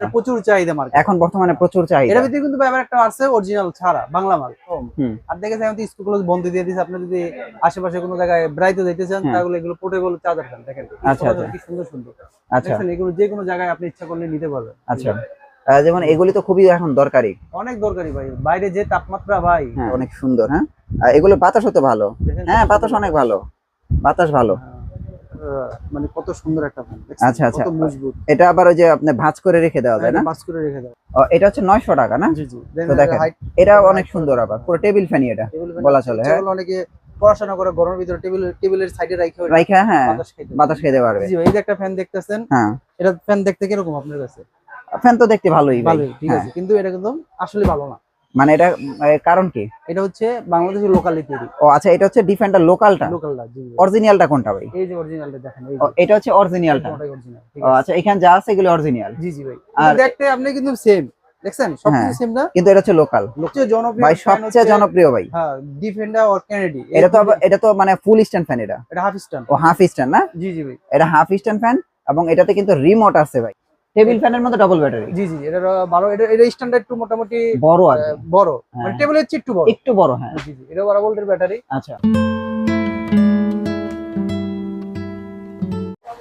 প্রচুর চাহিদা মার্কেট এখন বর্তমানে প্রচুর চাহিদা। ভিতরে কিন্তু ব্যাপার একটা আছে অরিজিনাল ছাড়া বাংলা মাল। আর দেখেছেন আমি তো বন্ধ দিয়ে দিয়েছে আপনি যদি আশেপাশে কোনো জায়গায় বেড়াইতে যাইতে চান হ্যাঁ। তাহলে এগুলো পোর্টেবল চার্জার ফ্যান দেখেন আচ্ছা, আচ্ছা। কি সুন্দর সুন্দর। আচ্ছা। এগুলো যে কোনো জায়গায় আপনি ইচ্ছা করলে নিতে পারবেন। আচ্ছা। যেমন এগুলি তো খুবই এখন দরকারি। অনেক দরকারি ভাই। বাইরে যে তাপমাত্রা ভাই। হ্যাঁ অনেক সুন্দর হ্যাঁ। এগুলো বাতাস হতে ভালো। হ্যাঁ বাতাস অনেক ভালো। বাতাস ভালো। আহ, মানে কত সুন্দর একটা ফ্যান আচ্ছা, আচ্ছা। কত মজবুত। এটা আবার ওই যে আপনি ভাঁজ করে রেখে দেওয়া যায় না? পাস করে রেখে দাও এটা হচ্ছে নয়শো টাকা না? জি জি। তো দেখেন, এটা অনেক সুন্দর আবার। পুরো টেবিল ফ্যানই এটা বলা চলে, হ্যাঁ। অনেকে পড়াশোনা করে গরমের ভিতরে টেবিল টেবিলের সাইডে রাখে ওই হ্যাঁ। বাতাস খেতে পারবে। জি এই যে একটা ফ্যান দেখতেছেন হ্যাঁ। এটা ফ্যান দেখতে কীরকম আপনার কাছে? ফ্যান তো দেখতে ভালোই ভালোই ঠিক হ্যাঁ। আছে। কিন্তু এটা একদম আসলে ভালো না। মানে এটা কারণ কি? এটা হচ্ছে বাংলাদেশের লোকালি তৈরি। ও আচ্ছা এটা হচ্ছে ডিফেন্ডার লোকালটা লোকালটা জি অরিজিনালটা কোনটা ভাই? এই যে অরিজিনালটা দেখেন এই এটা হচ্ছে অরিজিনালটা ও আচ্ছা এখানে যা আছে এগুলো অরিজিনাল জি জি ভাই। আর- আর দেখতে আপনি কিন্তু সেম দেখছেন? সবকিছু হ্যাঁ। সেম না? কিন্তু এটা হচ্ছে লোকাল সবচেয়ে জনপ্রিয় ভাই সবচেয়ে জনপ্রিয় ভাই। হ্যাঁ ডিফেন্ডার অর কেনেডি এটা তো এটা তো মানে ফুল স্ট্যান্ড ফ্যান এটা। এটা হাফ স্ট্যান্ড ও হাফ স্ট্যান্ড না? জি জি ভাই। এটা হাফ স্ট্যান্ড ফ্যান এবং এটাতে কিন্তু রিমোট আছে ভাই। টেবিল ফ্যানের মধ্যে ডাবল ব্যাটারি জি জি এটা ভালো এটা এটা স্ট্যান্ডার্ড একটু মোটামুটি বড় আর বড়। মানে হ্যাঁ। টেবিলের চেয়ে একটু বড়। একটু বড় হ্যাঁ। জি জি এটা বারো ভোল্টের ব্যাটারি আচ্ছা।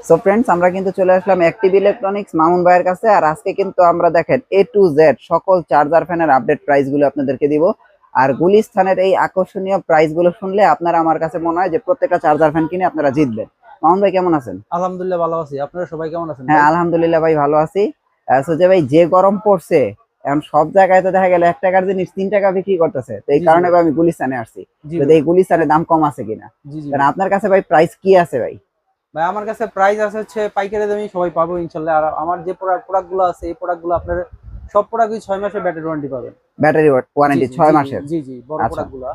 সো ফ্রেন্ডস আমরা কিন্তু চলে আসলাম অ্যাক্টিভ ইলেকট্রনিক্স মামুন ভাইয়ের কাছে আর আজকে কিন্তু আমরা দেখেন এ টু জেড সকল চার্জার ফ্যানের আপডেট প্রাইসগুলো আপনাদেরকে দিব। আর গুলিস্থানের এই আকর্ষণীয় প্রাইসগুলো শুনলে আপনারা আমার কাছে মনে হয় যে প্রত্যেকটা চার্জার ফ্যান কিনে আপনারা জিতবেন। মামুন ভাই কেমন আছেন? আলহামদুলিল্লাহ ভালো আছি। আপনারা সবাই কেমন আছেন হ্যাঁ আলহামদুলিল্লাহ ভাই ভালো আছি। ভাই যে গরম পড়ছে এখন সব জায়গায় তো দেখা গেল এক টাকার জিনিস তিন টাকা বিক্রি করতেছে। তো এই। কারণে আমি গুলিস্তানে আসছি। যদি এই গুলিস্তানের দাম কম আছে কিনা? কারণ আপনার কাছে ভাই প্রাইস কি আছে ভাই? ভাই আমার কাছে প্রাইস আছে হচ্ছে পাইকারি সবাই পাবো ইনশাল্লাহ। আর আমার যে প্রোডাক্টগুলো আছে এই প্রোডাক্টগুলো আপনার সব প্রোডাক্টই ছয় মাসের ব্যাটারি ওয়ারেন্টি পাবেন। ব্যাটারি ওয়ারেন্টি ছয় জি, মাসের? জি জি বড় আচ্ছা। প্রোডাক্টগুলো।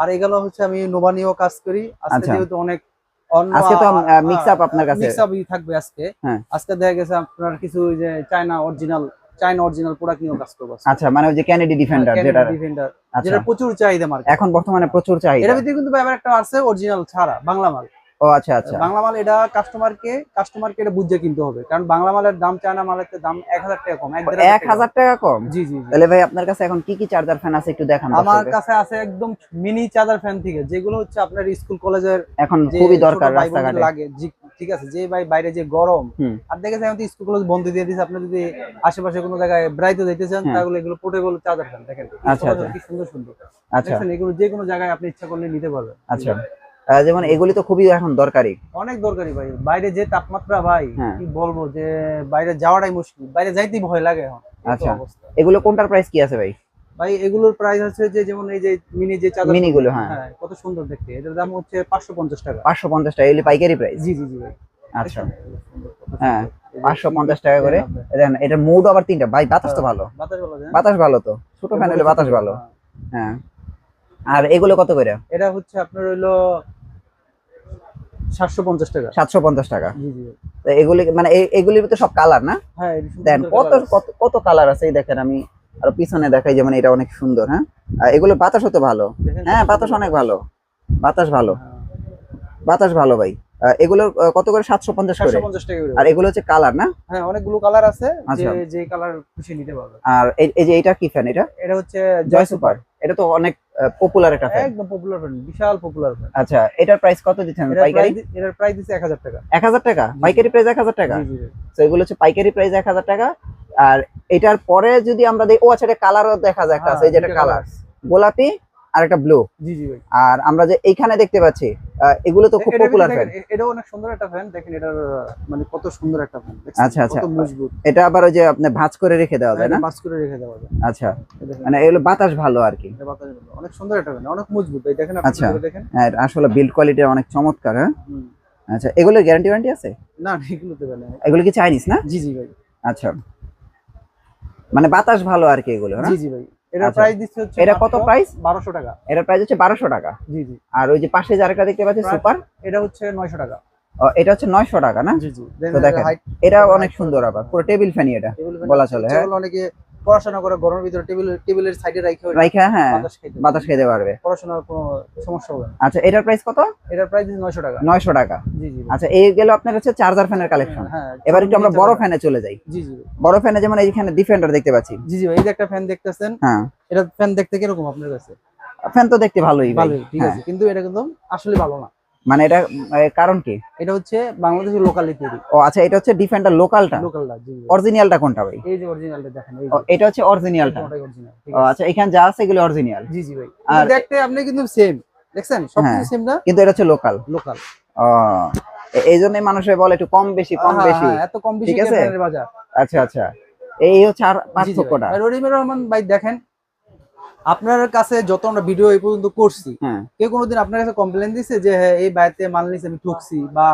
আর এগুলো হচ্ছে আমি নোভা নিয়েও কাজ করি। আজকে আচ্ছা। যেহেতু অনেক আজকে তো মিক্স আপ আপনার কাছে। মিক্স আপই থাকবে আজকে। হ্যাঁ। আজকে দেখা গেছে আপনার কিছু যে China original China original product কাজ করব। আচ্ছা মানে ওই যে ক্যানেডি ডিফেন্ডার হ্যাঁ, যেটা Canon আচ্ছা। যেটা প্রচুর চাহিদা মার্কেট এখন বর্তমানে প্রচুর চাহিদা। এর ভিতরে কিন্তু একটা আছে অরিজিনাল ছাড়া বাংলা মাল। ও আচ্ছা আচ্ছা। বাংলা মাল এটা কাস্টমারকে কাস্টমারকে এটা বুঝে কিনতে হবে। কারণ বাংলা মালের দাম চায়না মালের দাম এক হাজার টাকা কম এক দেড় এক হাজার টাকা কম? জি জি। তাহলে ভাই আপনার কাছে এখন কি কি চার্জার ফ্যান আছে একটু দেখান আমার কাছে আছে একদম মিনি চার্জার ফ্যান থেকে যেগুলো হচ্ছে আপনার স্কুল কলেজের এখন খুবই দরকার রাস্তাঘাটে। লাগে ঠিক আছে যে ভাই বাইরে যে গরম আর দেখেছেন আমি তো স্কুল কলেজ বন্ধ দিয়ে দিয়েছে আপনি যদি আশেপাশে কোনো জায়গায় বেড়াইতে যাইতে চান হ্যাঁ। তাহলে এগুলো পোর্টেবল চার্জার ফ্যান দেখেন। আচ্ছা, আচ্ছা। কি সুন্দর সুন্দর। আচ্ছা। দেখেন এগুলো যে কোনো জায়গায় আপনি ইচ্ছা করলে নিতে পারবেন। আচ্ছা। যেমন এগুলি তো খুবই এখন দরকারি। অনেক দরকারি ভাই। বাইরে যে তাপমাত্রা ভাই হ্যাঁ। কি বলব যে বাইরে যাওয়াটাই মুশকিল। বাইরে যাইতেই ভয় লাগে এখন আচ্ছা। এগুলো কোনটার প্রাইস কি আছে ভাই? ভাই এগুলোর প্রাইস আছে যে যেমন এই যে মিনি যে চাদর মিনি গুলো হ্যাঁ। হ্যাঁ কত সুন্দর দেখতে। এটার দাম হচ্ছে পাঁচশো পঞ্চাশ টাকা। পাঁচশো পঞ্চাশ টাকা এগুলি পাইকারি প্রাইস জি জি জি ভাই। আচ্ছা। হ্যাঁ, সুন্দর। এই যে পাঁচশো পঞ্চাশ টাকা করে। দেখেন এটা মুড আবার তিনটা। ভাই বাতাস তো ভালো। বাতাস ভালো বাতাস ভালো তো। ছোট ফ্যান হলে বাতাস ভালো। হ্যাঁ। আর এগুলো কত করে? এটা হচ্ছে আপনার হইল সাতশো পঞ্চাশ টাকা। সাতশো পঞ্চাশ টাকা। জি জি। ভাই। তো এগুলি মানে এগুলির তো সব কালার না? হ্যাঁ দেন কত কালার আছে এই দেখেন আমি আর পিছনে দেখাই যেমন এটা অনেক সুন্দর হ্যাঁ? এগুলো বাতাস হতো ভালো। হ্যাঁ বাতাস অনেক ভালো। বাতাস ভালো। হ্যাঁ, বাতাস ভালো ভাই। এগুলো কত করে? সাতশো পঞ্চাশ করে। 750 টাকা আর এগুলো হচ্ছে কালার না? হ্যাঁ অনেকগুলো কালার আছে। যে আচ্ছা। কালার খুশি নিতে পারবে। আর এই- এই যে এটা কি ফ্যান এটা? এটা হচ্ছে জয় সুপার। এটা তো অনেক পপুলার একটা ফ্যান একদম পপুলার ফ্যান বিশাল পপুলার ফ্যান আচ্ছা এটার প্রাইস কত দিচ্ছেন পাইকারি? এটার প্রাইস দিচ্ছে 1000 টাকা। এক হাজার টাকা? পাইকারি প্রাইস এক হাজার টাকা। তো এগুলো হচ্ছে পাইকারি প্রাইস এক হাজার টাকা। আর এটার পরে যদি আমরা দেখি ও আচ্ছা এটা কালারও দেখা যায় একটা আছে এই যে হ্যাঁ, এটা কালার গোলাপি আর একটা ব্লু জি জি ভাই। আর আমরা যে এইখানে দেখতে পাচ্ছি এগুলো তো খুব পপুলার ফ্যান দেখেন, এ- এটাও অনেক সুন্দর একটা ফ্যান দেখেন এটার মানে কত সুন্দর একটা ফ্যান আচ্ছা, আচ্ছা। কত মজবুত। এটা আবার ওই যে আপনি ভাঁজ করে রেখে দেওয়া যায় না? পাস করে রেখে দেওয়া যায়। আচ্ছা। মানে এগুলো বাতাস ভালো আর কি। এটা বাতাসে ভালো। অনেক সুন্দর একটা ফ্যান অনেক মজবুত। এই দেখেন আপনি আচ্ছা। দেখেন। হ্যাঁ আসলে বিল্ড কোয়ালিটি অনেক চমৎকার হ্যাঁ? আচ্ছা এগুলো গ্যারান্টি ওয়ারেন্টি আছে? না এগুলো দেবে না এগুলো কি চাইনিজ না? জি জি ভাই। আচ্ছা। মানে বাতাস ভালো আর কি এগুলো জি জি ভাই। এটার আচ্ছা। প্রাইস দিচ্ছে হচ্ছে এটা কত প্রাইস বারোশো টাকা। এটার প্রাইস হচ্ছে বারোশো টাকা। জি জি। আর ওই যে পাশে যে আরেকটা দেখতে পাচ্ছি সুপার এটা হচ্ছে নয়শো টাকা। এটা হচ্ছে নয়শো টাকা না? জি জি। তো দেখেন, এটা অনেক সুন্দর আবার পুরো টেবিল ফ্যান এটা বলা চলে, হ্যাঁ। অনেকে পড়াশোনা করে গরমের ভিতরে টেবিল টেবিলের সাইডে রাখে রাইখা হ্যাঁ। বাতাস খেতে পারবে। পড়াশোনার কোনো সমস্যা হবে না। আচ্ছা এটার প্রাইস কত? এটার প্রাইস নয়শো টাকা। নয়শো টাকা। জি জি আচ্ছা এই গেল আপনার হচ্ছে চার্জার ফ্যানের কালেকশন হ্যাঁ এবার একটু আমরা বড় ফ্যানে চলে যাই। জি জি। বড় ফ্যানে যেমন এইখানে ডিফেন্ডার দেখতে পাচ্ছি। জি জি এই যে একটা ফ্যান দেখতেছেন হ্যাঁ। এটা ফ্যান দেখতে কীরকম আপনার কাছে? ফ্যান তো দেখতে ভালোই। ভালোই ঠিক হ্যাঁ। আছে কিন্তু এটা কিন্তু আসলে ভালো না। মানে এটা কারণ কি? এটা হচ্ছে বাংলাদেশের লোকালি তৈরি। ও আচ্ছা এটা হচ্ছে ডিফেন্ডার লোকালটা লোকালটা জি। অরিজিনালটা কোনটা ভাই? এই যে অরিজিনালটা দেখেন এই এটা হচ্ছে অরিজিনালটা ও আচ্ছা এখানে যা আছে এগুলো অরিজিনাল জি জি ভাই। আর- দেখতে আপনি কিন্তু সেম দেখছেন? সব হ্যাঁ। সেম না? কিন্তু এটা হচ্ছে লোকাল লোকাল ও এই জন্যই মানুষে বলে একটু কম বেশি কম বেশি। এত কম বেশি ঠিক আছে? বাজার? আচ্ছা আচ্ছা। এই হচ্ছে আর। পার্থক্যটা। রহিমুর রহমান ভাই দেখেন আপনার কাছে যত আমরা ভিডিও এই পর্যন্ত করছি হ্যাঁ। কেউ কোনোদিন আপনার কাছে কমপ্লেন দিছে যে হ্যাঁ এই বাড়িতে মাল নিছে আমি ঠকছি বা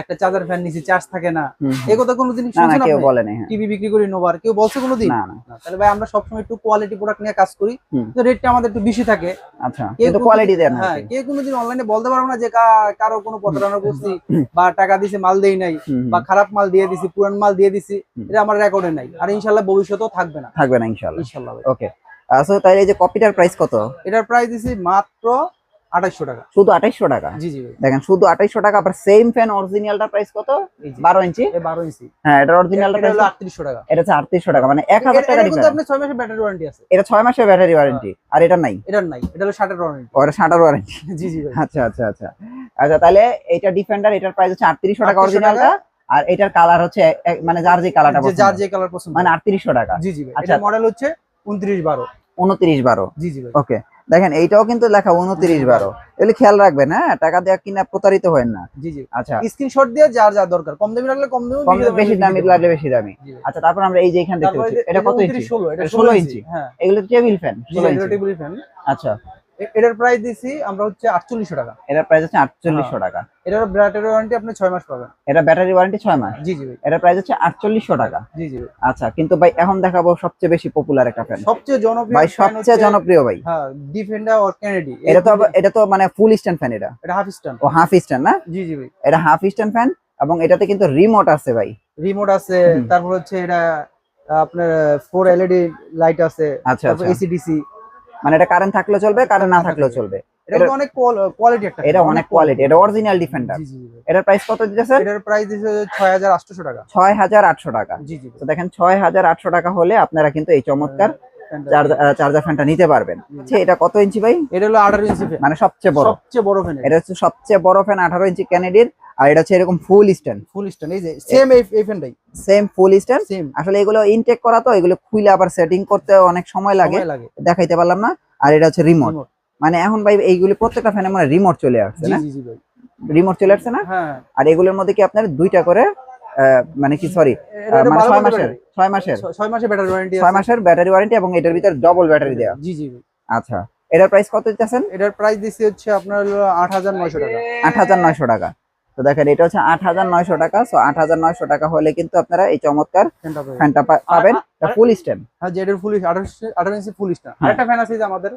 একটা চার্জার ফ্যান নিছি চার্জ থাকে না। এই কথা কোনোদিন না না শুনছেন আপনি? বলে হ্যাঁ। টিভি বিক্রি করি নোবার। কেউ বলছে কোনোদিন? না না। না, তাহলে ভাই আমরা সবসময় একটু কোয়ালিটি প্রোডাক্ট নিয়ে কাজ করি। তো রেটটা আমাদের একটু বেশি থাকে। আচ্ছা কিন্তু কোয়ালিটি দেন না হ্যাঁ কেউ কোনোদিন অনলাইনে বলতে পারব না যে কারও কোনো প্রতারণা করছি বা টাকা দিছে মাল দেই নাই বা খারাপ মাল দিয়ে দিছি পুরান মাল দিয়ে দিছি এটা আমার রেকর্ডে নাই। আর ইনশাল্লাহ ভবিষ্যতেও থাকবে না। থাকবে না ইনশাআল্লাহ ইনশাল্লাহ ওকে আচ্ছা তাহলে এই যে কপিটার প্রাইস কত? এটার প্রাইস দিছি মাত্র আঠাইশশো টাকা। শুধু আঠাইশশো টাকা? জি জি দেখেন শুধু আঠাইশশো টাকা আবার সেম ফ্যান অরিজিনালটার প্রাইস কত? বারো ইঞ্চি এ বারো ইঞ্চি হ্যাঁ এটা অরিজিনালটা এটা হলো আটত্রিশশো টাকা। এটা হচ্ছে আটত্রিশশো টাকা মানে এক হাজার এটা- টাকা এটা। আপনার ছয় মাসের ব্যাটারি ওয়ারেন্টি আছে। এটা ছয় মাসের ব্যাটারি ওয়ারেন্টি আর এটা নাই? এটার নাই এটা হলো ষাটের ওয়ারেন্টি ওটা ষাটার ওয়ারেন্টি জি জি আচ্ছা আচ্ছা আচ্ছা। আচ্ছা তাহলে এটা ডিফেন্ডার এটার প্রাইস হচ্ছে আটত্রিশশো টাকা 3800 অরিজিনালটা আর এটার কালার হচ্ছে মানে যার যে কালারটা যার যে কালার পছন্দ। মানে আটত্রিশশো টাকা। জি জি আচ্ছা। এটা মডেল হচ্ছে উনত্রিশ বারো। উনত্রিশ বারো। জি জি ওকে। দেখেন এইটাও কিন্তু লেখা উনত্রিশ বারো। এগুলো খেয়াল রাখবেন হ্যাঁ? টাকা দেওয়া কিনা প্রতারিত হয় না। জি জি। আচ্ছা। স্ক্রিনশট দিয়ে যার যা দরকার। কম দামি লাগলে কম দামি বেশি দামি লাগলে বেশি দামি। আচ্ছা তারপর আমরা এই যে এখান দেখতে এটা কত 29 ইঞ্চি? 16 এটা এটা 16 16 ইঞ্চি। হ্যাঁ। এগুলো টেবিল ফ্যান টেবিল ফ্যান। আচ্ছা। এটার প্রাইস দিছি আমরা হচ্ছে আটচল্লিশশো টাকা। এটার প্রাইস হচ্ছে আটচল্লিশশো হ্যাঁ। টাকা। এটার ব্যাটারি ওয়ারেন্টি আপনি ছয় মাস পাবেন। এটা ব্যাটারি ওয়ারেন্টি ছয় মাস? জি জি এটার প্রাইস হচ্ছে আটচল্লিশশো টাকা। জি জি আচ্ছা কিন্তু ভাই এখন দেখাবো সবচেয়ে বেশি পপুলার একটা ফ্যান সবচেয়ে জনপ্রিয় ভাই সবচেয়ে জনপ্রিয় ভাই। হ্যাঁ ডিফেন্ডার অর কেনেডি এটা তো এটা তো মানে ফুল স্ট্যান্ড ফ্যান এটা। এটা হাফ স্ট্যান্ড ও হাফ স্ট্যান্ড না? জি জি ভাই। এটা হাফ স্ট্যান্ড ফ্যান এবং এটাতে কিন্তু রিমোট আছে ভাই। রিমোট আছে তারপর হচ্ছে এটা আপনার ফোর এলইডি লাইট আছে আচ্ছা আচ্ছা। এসিডিসি মানে এটা কারেন্ট থাকলেও চলবে কারেন্ট না থাকলেও চলবে। এটা অনেক কোয়ালিটি একটা এটা অনেক কোয়ালিটি এটা অরিজিনাল ডিফেন্ডার এটার প্রাইস কত দিতেছে এটার প্রাইস দিছে ছয় হাজার আটশোশো টাকা। ছয় হাজার আটশো টাকা। জি জি তো দেখেন ছয় হাজার আটশো টাকা হলে আপনারা কিন্তু এই চমৎকার Fan-টা- চার্জার ফ্যানটা নিতে পারবেন। আচ্ছা এটা কত ইঞ্চি ভাই? এটা হলো আঠারো ইঞ্চি ফ্যান মানে সবচেয়ে বড়। সবচেয়ে বড় ফ্যান এটা। হচ্ছে সবচেয়ে বড় ফ্যান আঠারো ইঞ্চি ক্যানেডির আর এটা হচ্ছে এরকম ফুল স্ট্যান্ড ফুল স্ট্যান্ড এই যে সেম এই ফ্যানটাই সেম ফুল স্ট্যান্ড সেম আসলে এগুলো ইনটেক করা তো এগুলো খুলে আবার সেটিং করতে অনেক সময় লাগে। দেখাইতে পারলাম না। আর এটা হচ্ছে রিমোট মানে এখন ভাই এইগুলি প্রত্যেকটা ফ্যানে মানে রিমোট চলে আসছে না? জি জি ভাই। রিমোট চলে আসছে না? হ্যাঁ। আর এগুলোর মধ্যে কি আপনার দুইটা করে মানে কি সরি মানে ছয় মাসের। ছয় মাসের। ছয় মাসের ব্যাটারি ওয়ারেন্টি ছয় মাসের ব্যাটারি ওয়ারেন্টি এবং এটার ভিতরে ডবল ব্যাটারি দেওয়া জি জি ভাই। আচ্ছা। এটার প্রাইস কত দিতেছেন? এটার প্রাইস দিছি হচ্ছে আপনার হলো আট হাজার নয়শো টাকা। আট হাজার নয়শো টাকা। তো দেখেন এটা হচ্ছে আট হাজার নয়শো টাকা। সো আট হাজার নয়শো টাকা হলে কিন্তু আপনারা এই চমৎকার ফ্যানটা পাবেন। পাবেন। ফুল স্ট্যান্ড হ্যাঁ যে এটার ফুল আঠারো ইঞ্চি ফুল স্ট্যান্ড একটা আরেকটা ফ্যান আছে যে আমাদের।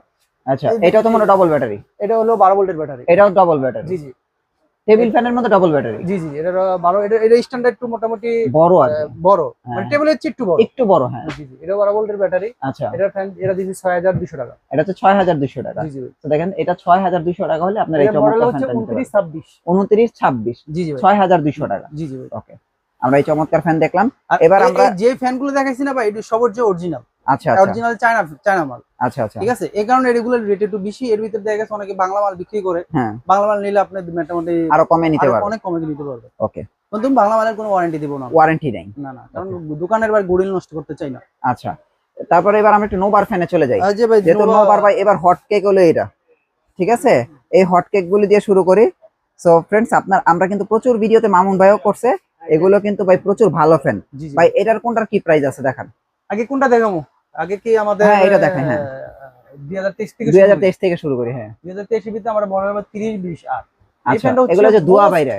আচ্ছা এটা এটাও তো মনে ডবল ব্যাটারি এটা হলো বারো ভোল্টের ব্যাটারি এটাও ডবল ব্যাটারি জি জি। টেবিল ফ্যানের মধ্যে ডাবল ব্যাটারি জি জি এটা বারো এটা এটা স্ট্যান্ডার্ড টু মোটামুটি বড় আর বড়। হ্যাঁ। মানে টেবিলের চেয়ে একটু বড়। একটু বড় হ্যাঁ। জি জি এটা বারো ভোল্টের ব্যাটারি আচ্ছা। এটা ফ্যান এটা দিছি ছয় হাজার দুশো টাকা। এটা হচ্ছে ছয় হাজার দুশো টাকা। জি জি তো দেখেন এটা ছয় হাজার দুশো টাকা হলে আপনার এই চমৎকার ফ্যানটা নিতে উনত্রিশ পারেন ছাব্বিশ। উনত্রিশ ছাব্বিশ। জি জি ভাই। ছয় হাজার দুশো টাকা। জি জি ওকে আমরা এই চমৎকার ফ্যান দেখলাম। এবার আমরা- যে ফ্যানগুলো দেখাইছি না ভাই এটা সবার যে অরিজিনাল আচ্ছা অরিজিনাল চায়না চায়না মাল। আচ্ছা আচ্ছা। ঠিক আছে? এই কারণে এগুলোর রেট একটু বেশি এর ভিতরে দেখা গেছে অনেকে বাংলা মাল বিক্রি করে। হ্যাঁ। বাংলা মাল নিলে আপনি মোটামুটি আরও কমে নিতে পারবেন অনেক কমে নিতে পারবে। ওকে কিন্তু বাংলা মালের কোনো ওয়ারেন্টি দিব না। ওয়ারেন্টি নেই। না না কারণ দোকানের বার গুড়িল নষ্ট করতে চাই না। আচ্ছা। তারপরে এবার আমরা একটু নোবার ফ্যানে চলে যাই। যে ভাই যেহেতু নোবার ভাই এবার হট কেক হলো এটা। ঠিক আছে? এই হট কেক গুলি দিয়ে শুরু করি। সো ফ্রেন্ডস আপনার আমরা কিন্তু প্রচুর ভিডিওতে মামুন ভাইও করছে। এগুলো কিন্তু ভাই প্রচুর ভালো ফ্যান ভাই এটার কোনটার কি প্রাইস আছে দেখান? আগে কোনটা দেখাবো? আগে কি আমাদের হ্যাঁ, এটা দেখান, হ্যাঁ। দুই হাজার তেইশ থেকে দুই হাজার তেইশ থেকে শুরু করি হ্যাঁ। দুই হাজার তেইশের ভিতরে আমরা মনে হয় তিরিশ বিশ আর এই আচ্ছা ফ্যানটা হচ্ছে এগুলো যে দুয়া বাইরে।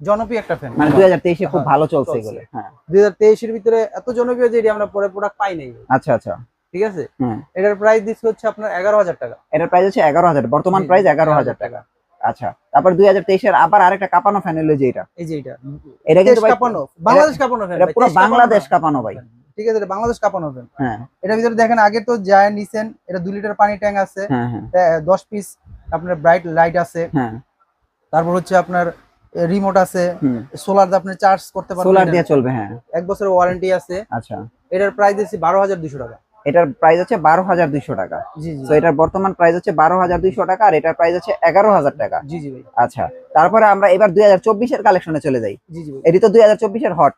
জনপ্রিয় একটা ফ্যান মানে দুই হাজার তেইশে খুব হ্যাঁ, ভালো চলছে চলছে। এগুলো হ্যাঁ। দুই হাজার তেইশের ভিতরে এত জনপ্রিয় যে এটি আমরা পরে প্রোডাক্ট পাই নাই। আচ্ছা আচ্ছা। ঠিক আছে? এটার প্রাইস দিচ্ছে হচ্ছে আপনার এগারো হাজার টাকা। এটার প্রাইস হচ্ছে এগারো হাজার বর্তমান প্রাইস জি, এগারো হাজার টাকা। আচ্ছা। তারপর দুই হাজার তেইশের আবার আরেকটা কাপানো ফ্যান হলো যে এটা। এই যে এটা। এটা কিন্তু দেশ বাংলাদেশ কাঁপানো ফ্যান পুরো বাংলাদেশ কাঁপানো ভাই। ঠিক আছে এটা বাংলাদেশ কাঁপানো ফ্যান হ্যাঁ। এটার ভিতরে দেখেন আগে তো নিছেন এটা দুই লিটার পানি ট্যাঙ্ক আছে হ্যাঁ হ্যাঁ। দশ পিস আপনার ব্রাইট লাইট আছে। তারপর হচ্ছে আপনার রিমোট আছে সোলার আপনি চার্জ করতে পারবেন সোলার দিয়ে চলবে হ্যাঁ। এক বছরের ওয়ারেন্টি আছে। আচ্ছা। এটার প্রাইস দিচ্ছি বারো হাজার দুশো টাকা। এটার প্রাইস হচ্ছে বারো হাজার দুইশো টাকা। তো এটার বর্তমান প্রাইস হচ্ছে বারো হাজার দুইশো টাকা আর এটার প্রাইস হচ্ছে এগারো হাজার টাকা। জি জি ভাই। আচ্ছা তারপরে আমরা এবার দুই হাজার চব্বিশের কালেকশনে চলে যাই। এটি তো দুই হাজার চব্বিশের হট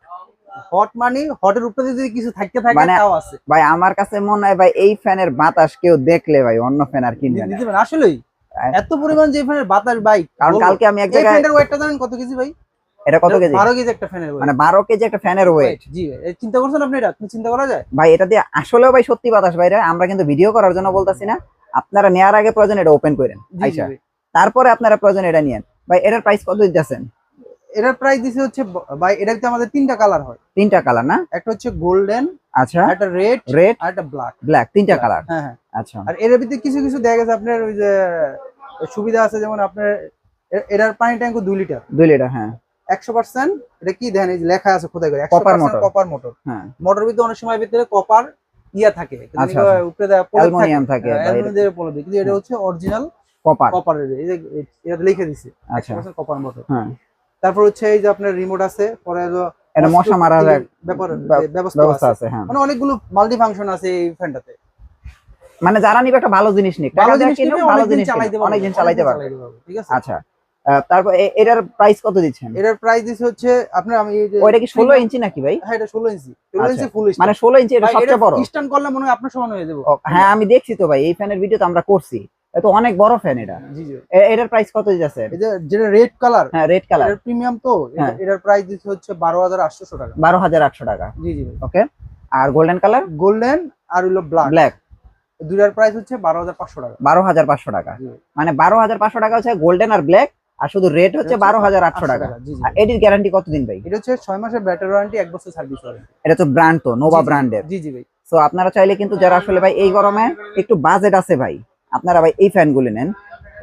হট মানে হটের উপরে যদি কিছু থাকতে থাকে মানে- তাও আছে। ভাই আমার কাছে মনে হয় ভাই এই ফ্যানের বাতাস কেউ দেখলে ভাই অন্য ফ্যান আর কিনবে না। আসলেই। হ্যাঁ। এত পরিমাণ যে ফ্যানের বাতাস বাইক কারণ কালকে আমি এক এই জায়গায় ফ্যানের জানেন কত কেজি ভাই? এটা কত কেজি? বারো কেজি একটা ফ্যানের মানে বারো কেজি একটা ফ্যানের ওয়েট জি চিন্তা করছেন আপনি এটা? আপনি চিন্তা করা যায়? ভাই এটা দিয়ে আসলেও ভাই সত্যি বাতাস বাইরে আমরা কিন্তু ভিডিও করার জন্য বলতাছি না। আপনারা নেওয়ার আগে প্রয়োজন এটা ওপেন করেন আচ্ছা তারপরে আপনারা প্রয়োজন এটা নিয়েন। ভাই এটার প্রাইস কত দিতেছেন? এটার প্রাইস দিছে হচ্ছে ভাই এটার ভিতরে আমাদের তিনটা কালার হয়। তিনটা কালার না? একটা হচ্ছে গোল্ডেন আচ্ছা। একটা রেড রেড আর একটা ব্ল্যাক ব্ল্যাক তিনটা কালার হ্যাঁ হ্যাঁ। আচ্ছা। আর এর ভিতরে কিছু কিছু দেখা গেছে আপনার ওই যে সুবিধা আছে যেমন আপনার এটার পানি ট্যাঙ্ক দুই লিটার দুই লিটার হ্যাঁ। একশো পার্সেন্ট এটা কি দেখেন লেখা আছে খোদাই করে Copper motor। Copper motor. হ্যাঁ। মোটর ভিতরে অনেক সময় ভিতরে কপার ইয়া থাকে। উপরে অ্যালুমিনিয়াম থাকে বা অ্যালুমিনিয়াম দিয়ে প্রলেপ কিন্তু এটা হচ্ছে অরিজিনাল কপার। কপারের এটা লিখে দিছে আচ্ছা। Copper motor. তারপর হচ্ছে এই যে আপনার রিমোট আছে পরে এটা মশা মারার ব্যাপার ব্যবস্থা আছে। হ্যাঁ। মানে অনেকগুলো মাল্টি ফাংশন আছে এই ফ্যানটাতে মানে যারা নিবে একটা ভালো জিনিস নিক টাকা ভালো দিয়ে জিনিস কিনুক, নিলে ভালো অনেকদিন জিনিস চালাইতে পারবে অনেকদিন চালাইতে পারবে ঠিক আছে? আচ্ছা। তারপর এটার প্রাইস কত দিচ্ছেন? এটার প্রাইস দিছে হচ্ছে আপনার আমি ওইটা কি ষোলো ইঞ্চি নাকি ভাই? হ্যাঁ এটা 16 ইঞ্চি। 16 আচ্ছা। ইঞ্চি ফুল মানে ষোলো ইঞ্চি এটা সবচেয়ে বড়। স্ট্যান্ড করলে মনে হয় আপনার সমান হয়ে যাবে। হ্যাঁ আমি দেখছি তো ভাই এই ফ্যানের ভিডিও তো আমরা করছি। এটা অনেক বড় ফ্যান এটা। জি জি। এটার প্রাইস কত দিতেছে এই যে যেটা রেড কালার হ্যাঁ রেড কালার এটার প্রিমিয়াম তো হ্যাঁ। এটার প্রাইস দিচ্ছে হচ্ছে 12800 টাকা। বারো হাজার আটশো টাকা। জি জি ওকে আর গোল্ডেন কালার গোল্ডেন আর হলো ব্ল্যাক ব্ল্যাক দুইটার প্রাইস হচ্ছে 12500 টাকা। বারো হাজার পাঁচশো টাকা। মানে বারো হাজার পাঁচশো টাকা হচ্ছে গোল্ডেন আর ব্ল্যাক আর শুধু রেট হচ্ছে বারো হাজার আটশো টাকা। এটির গ্যারান্টি কতদিন ভাই? এটা হচ্ছে ছয় মাসের ব্যাটারি ওয়ারেন্টি 1 বছর সার্ভিস ওয়ারেন্টি এটা তো ব্র্যান্ড তো নোভা ব্র্যান্ডের জি। জি ভাই। তো আপনারা চাইলে কিন্তু যারা আসলে ভাই এই গরমে একটু বাজেট আছে ভাই আপনারা ভাই এই ফ্যানগুলো নেন।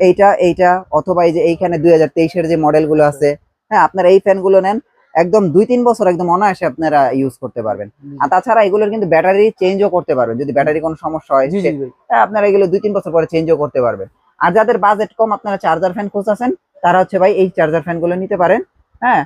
এইটা এইটা অথবা এই যে এইখানে দুই হাজার তেইশের যে মডেলগুলো আছে হ্যাঁ আপনারা এই ফ্যানগুলো নেন। একদম দুই তিন বছর একদম অনায়াসে আপনারা ইউজ করতে পারবেন। আর তাছাড়া এগুলোর কিন্তু ব্যাটারি চেঞ্জও করতে পারবেন। যদি ব্যাটারি কোনো সমস্যা হয় হ্যাঁ, আপনারা এগুলো দুই তিন বছর পরে চেঞ্জও করতে পারবেন। আর যাদের বাজেট কম আপনারা চার্জার ফ্যান খুঁজছেন তারা হচ্ছে ভাই এই চার্জার ফ্যানগুলো নিতে পারেন হ্যাঁ?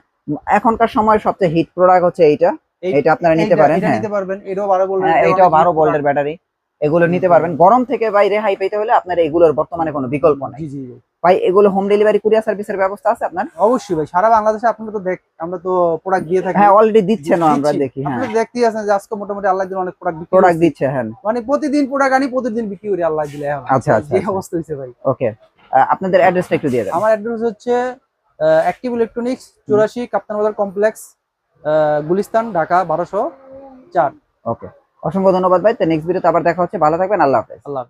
এখনকার সময় সবচেয়ে হিট প্রোডাক্ট হচ্ছে এইটা। এটা আপনারা নিতে পারেন হ্যাঁ। নিতে পারবেন এটাও 12 বলবেন হ্যাঁ এইটাও বারো ভোল্টের ব্যাটারি এগুলো নিতে পারবেন। গরম থেকে ভাই রেহাই পেতে হলে আপনার এগুলোর বর্তমানে কোনো বিকল্প নাই। জি জি ভাই এগুলো হোম ডেলিভারি কুরিয়ার সার্ভিসের ব্যবস্থা আছে আপনার? অবশ্যই ভাই সারা বাংলাদেশে আপনারা তো দেখ আমরা তো প্রোডাক্ট দিয়ে থাকি। হ্যাঁ অলরেডি দিচ্ছেন আমরা দেখি হ্যাঁ। আপনারা দেখতেই আছেন যে আজকে মোটামুটি আল্লাহ দিলে অনেক প্রোডাক্ট প্রোডাক্ট। দিচ্ছে হ্যাঁ। মানে প্রতিদিন প্রোডাক্ট আনি প্রতিদিন বিক্রি করি আল্লাহ দিলে আচ্ছা, আচ্ছা, যে আচ্ছা। অবস্থা হয়েছে ভাই। ওকে আপনাদের অ্যাড্রেসটা একটু দিয়ে দেন। আমার অ্যাড্রেস হচ্ছে অ্যাক্টিভ ইলেকট্রনিক্স চুরাশি কাপ্তান বাজার কমপ্লেক্স গুলিস্তান ঢাকা বারোশো চার। ওকে অসংখ্য ধন্যবাদ ভাই। তো নেক্সট ভিডিওতে আবার দেখা হচ্ছে। ভালো থাকবেন। আল্লাহ হাফেজ। আল্লাহ।